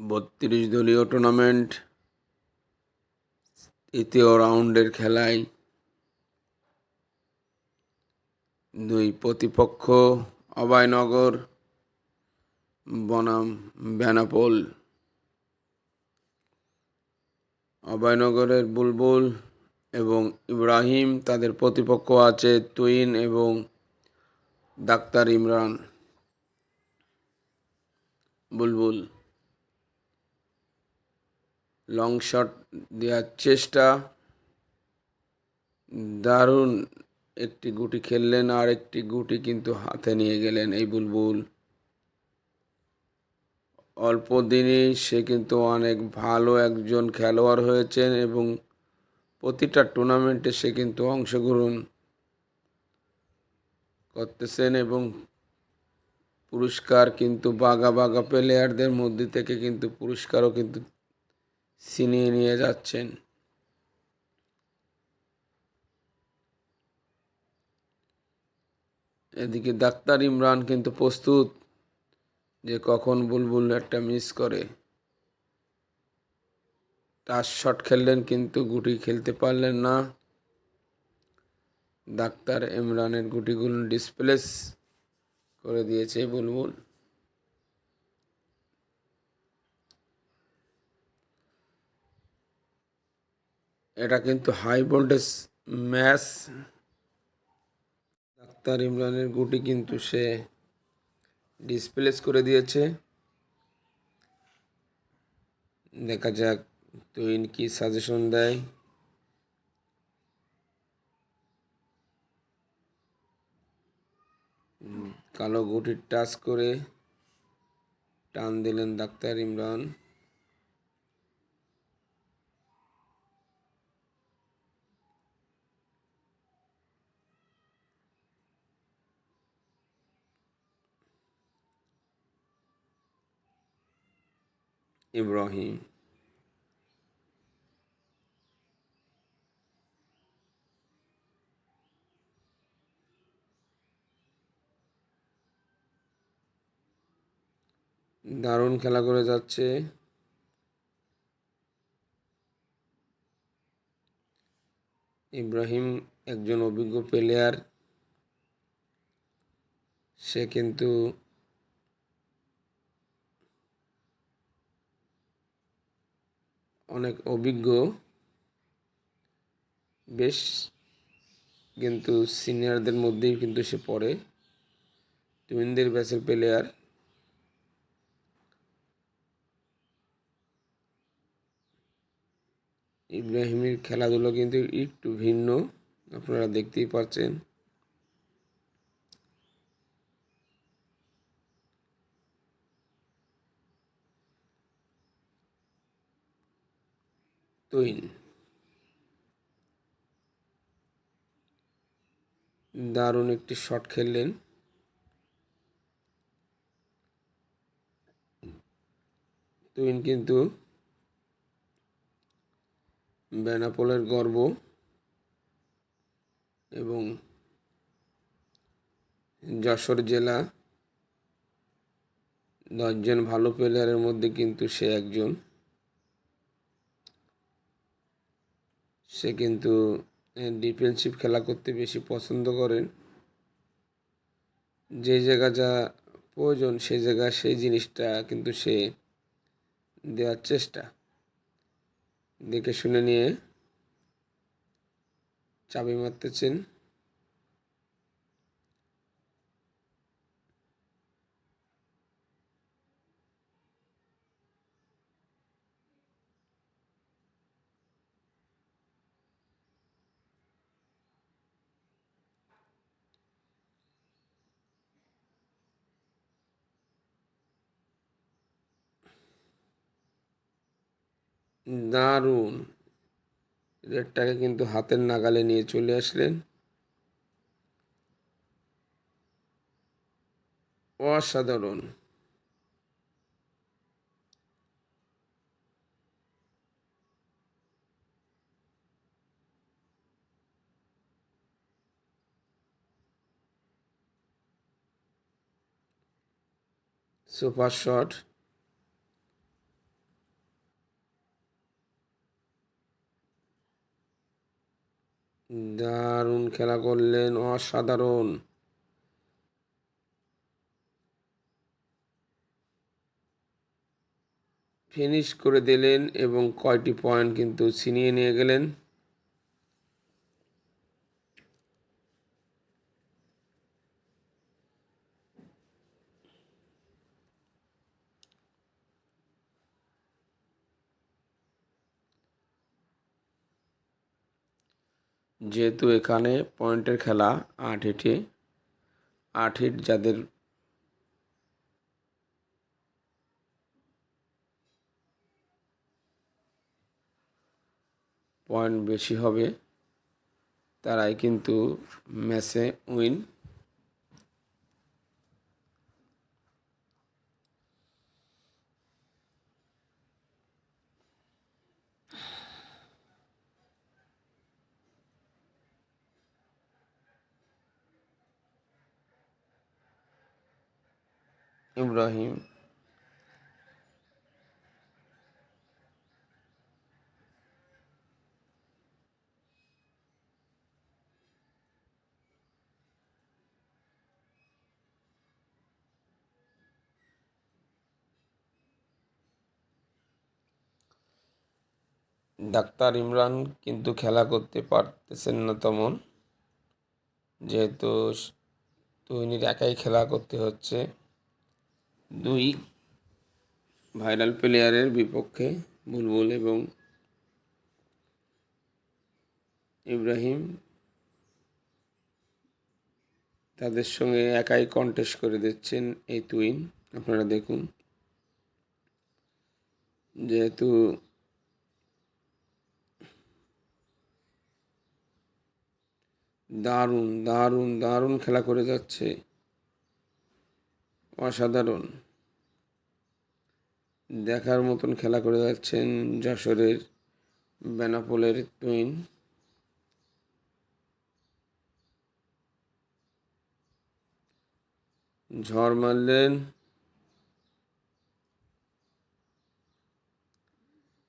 বত্রিশ দলীয় টুর্নামেন্ট তৃতীয় রাউন্ডের খেলায় দুই প্রতিপক্ষ, অভয়নগর, বনাম, বেনাপোল। অভয়নগরের বুলবুল এবং ইব্রাহিম, তাদের প্রতিপক্ষ আছে তুইন এবং doctor Imran. Bulbul long shot দেওয়ার চেষ্টা। দারুণ একটি গুটি খেললেন আর একটি গুটি কিন্তু হাতে নিয়ে গেলেন এই বুলবুল। অল্প দিনেই সে কিন্তু অনেক ভালো একজন খেলোয়াড় হয়েছেন এবং প্রতিটা টুর্নামেন্টে সে কিন্তু অংশগ্রহণ করতেছেন এবং পুরস্কার কিন্তু বাগা বাগা প্লেয়ারদের মধ্যে থেকে কিন্তু পুরস্কারও কিন্তু ছিনিয়ে নিয়ে যাচ্ছেন। এদিকে ডাক্তার ইমরান কিন্তু প্রস্তুত যে কখন বুলবুল একটা মিস করে। টাচ শট খেললেন কিন্তু গুটি খেলতে পারলেন না। ডাক্তার ইমরানের গুটিগুলো ডিসপ্লেস করে দিয়েছে বুলবুল। এটা কিন্তু হাই ভোল্টেজ ম্যাচ ডাক্তার ইমরানের গুটি কিন্তু সে ডিসপ্লেস করে দিয়েছে। দেখা যাক তুইন কি সাজেশন দেয়। কালো গুটি টাচ করে টান দিলেন ডাক্তার ইমরান। ইব্রাহিম। দারুণ খেলা করে যাচ্ছে। ইব্রাহিম একজন অভিজ্ঞ প্লেয়ার সে কিন্তু অনেক অভিজ্ঞ। বেশ, কিন্তু সিনিয়রদের মধ্যেই কিন্তু সে পড়ে। টুইনদের ব্যাচের প্লেয়ার ইব্রাহিমের খেলাধুলো কিন্তু একটু ভিন্ন, আপনারা দেখতেই পাচ্ছেন। তুইন দারুণ একটি শট খেললেন। তুইন কিন্তু বেনাপোলের গর্ব এবং যশোর জেলা দশজন ভালো প্লেয়ারের মধ্যে কিন্তু সে একজন। সে কিন্তু ডিফেন্সিভ খেলা করতে বেশি পছন্দ করেন। যে জায়গা যা প্রয়োজন, সে জায়গা সেই জিনিসটা কিন্তু সে দেওয়ার চেষ্টা। দেখে শুনে নিয়ে চাবি মারতেছেন। দারুণ। রেটটাকে কিন্তু হাতের নাগালে নিয়ে চলে আসলেন। অসাধারণ। Super shot. দারুণ খেলা করলেন অসাধারণ। ফিনিশ করে দিলেন এবং কয়টি পয়েন্ট কিন্তু ছিনিয়ে নিয়ে গেলেন। যেহেতু এখানে পয়েন্টের খেলা, আট হিটে আট হিট যাদের পয়েন্ট বেশি হবে, তারাই কিন্তু ম্যাচে উইন। ইব্রাহিম। ডাক্তার ইমরান কিন্তু খেলা করতে পারতেছেন না তেমন, যেহেতু তৈনির একাই খেলা করতে হচ্ছে। দুই ভাইরাল প্লেয়ারের বিপক্ষে বুলবুল এবং ইব্রাহিম তাদের সঙ্গে একাই কন্টেস্ট করে দিচ্ছেন এই তুইন আপনারা দেখুন। যেহেতু দারুণ দারুণ দারুণ খেলা করে যাচ্ছে। অসাধারণ। দেখার মতন খেলা করে যাচ্ছেন যশোরের বেনাপোলের তুইন ঝড় মারলেন।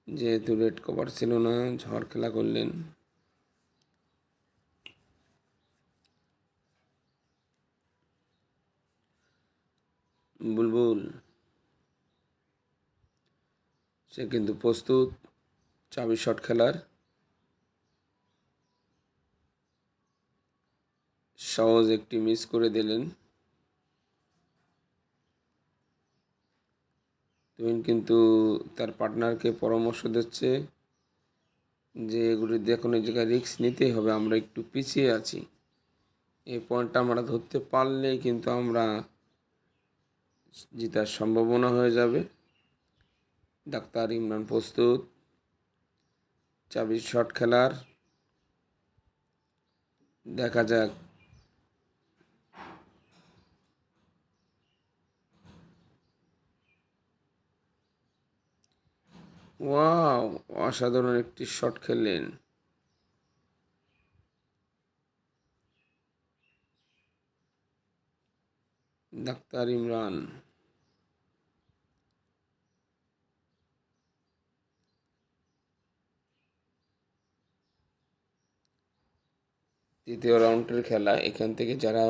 যেহেতু রেড কভার ছিল না, ঝড় খেলা করলেন বুলবুল সে কিন্তু প্রস্তুত, চাবি শট খেলার। সহজ একটি মিস করে দিলেন। তুমিন কিন্তু তার পার্টনারকে পরামর্শ দিচ্ছে যে এগুলি দেখুন এই জায়গায় রিস্ক নিতেই হবে, আমরা একটু পিছিয়ে আছি। এই পয়েন্টটা আমরা ধরতে পারলেই কিন্তু আমরা জিতার সম্ভাবনা হয়ে যাবে। ডাক্তার ইমরান প্রস্তুত। চাবি শট খেলার। দেখা যাক। ওয়াও, অসাধারণ একটি শট খেললেন। ডাক্তার ইমরান। তৃতীয় রাউন্ডের খেলা, এখান থেকে যারা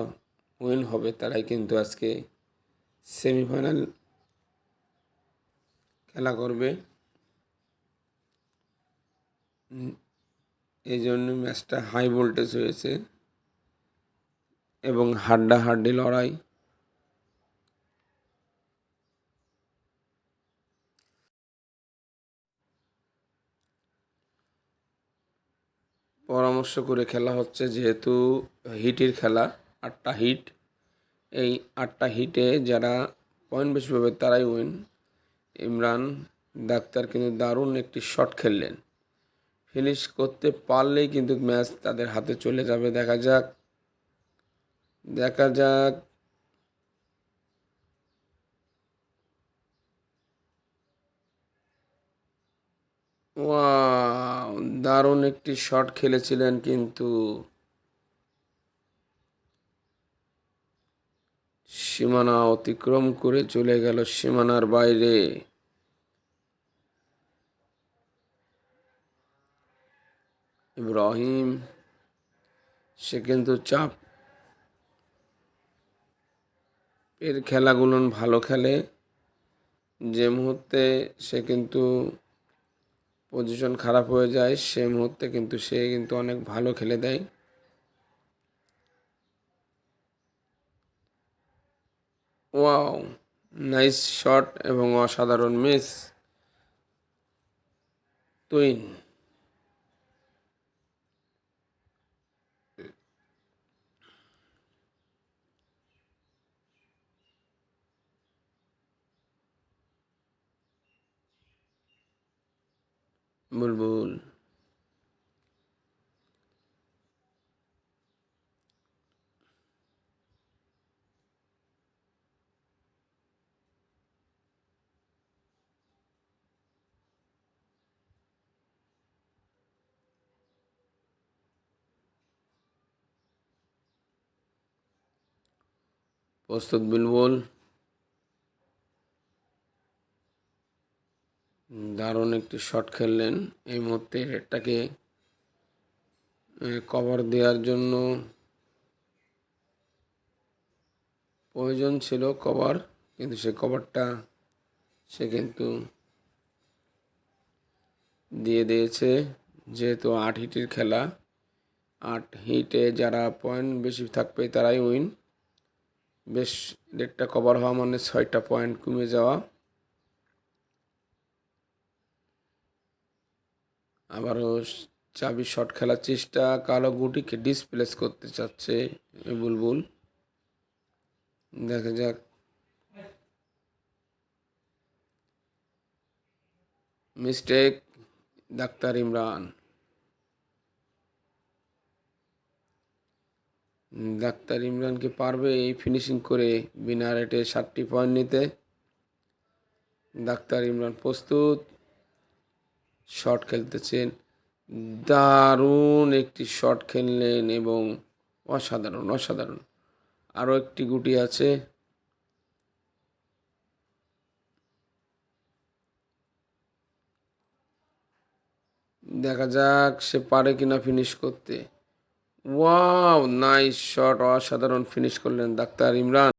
উইন হবে তারাই কিন্তু আজকে সেমিফাইনাল খেলা করবে। এই জন্য ম্যাচটা হাই ভোল্টেজ হয়েছে এবং হাড্ডা হাড্ডি লড়াই। পরামর্শ করে খেলা হচ্ছে যেহেতু হিটের খেলা, আটটা হিট। এই আটটা হিটে যারা পয়েন্ট বেশি পাবে তারাই উইন ইমরান ডাক্তার কিন্তু দারুণ একটি শট খেললেন। ফিনিশ করতে পারলেই কিন্তু ম্যাচ তাদের হাতে চলে যাবে। দেখা যাক দেখা যাক দারুণ একটি শট খেলেছিলেন কিন্তু। সীমানা অতিক্রম করে চলে গেল সীমানার বাইরে। ইব্রাহিম, সে কিন্তু চাপ। এর খেলাগুলো ভালো খেলে। যে মুহূর্তে সে কিন্তু পজিশন খারাপ হয়ে যায় সে মুহূর্তে কিন্তু সে কিন্তু অনেক ভালো খেলে দেয়। ওয়াও নাইস শট এবং অসাধারণ মিস তুইন বুলবুল প্রস্তুত বুলবুল দারুণ একটি শট খেললেন। এই মুহূর্তে এটাকে কভার দেওয়ার জন্য প্রয়োজন ছিল কভার কিন্তু সে কভারটা সে কিন্তু দিয়ে দিয়েছে। যেহেতু আট হিটের খেলা, আট হিটে যারা পয়েন্ট বেশি থাকবে তারাই উইন বেশ ডেটটা কভার হওয়া মানে ছয়টা পয়েন্ট কমে যাওয়া। আবারও চাবি শট খেলার চেষ্টা, কালো গুটিকে ডিসপ্লেস করতে চাচ্ছে বুলবুল। দেখা যাক। Mistake doctor Imran. ডাক্তার ইমরানকে পারবে এই ফিনিশিং করে বিনা রেটে সাতটি পয়েন্ট নিতে? ডাক্তার ইমরান প্রস্তুত। শট খেলতেছেন। দারুণ একটি শট খেললেন এবং অসাধারণ অসাধারণ। আরও একটি গুটি আছে। দেখা যাক সে পারে কিনা ফিনিশ করতে। ওয়াও নাইস শট অসাধারণ ফিনিশ করলেন ডাক্তার ইমরান।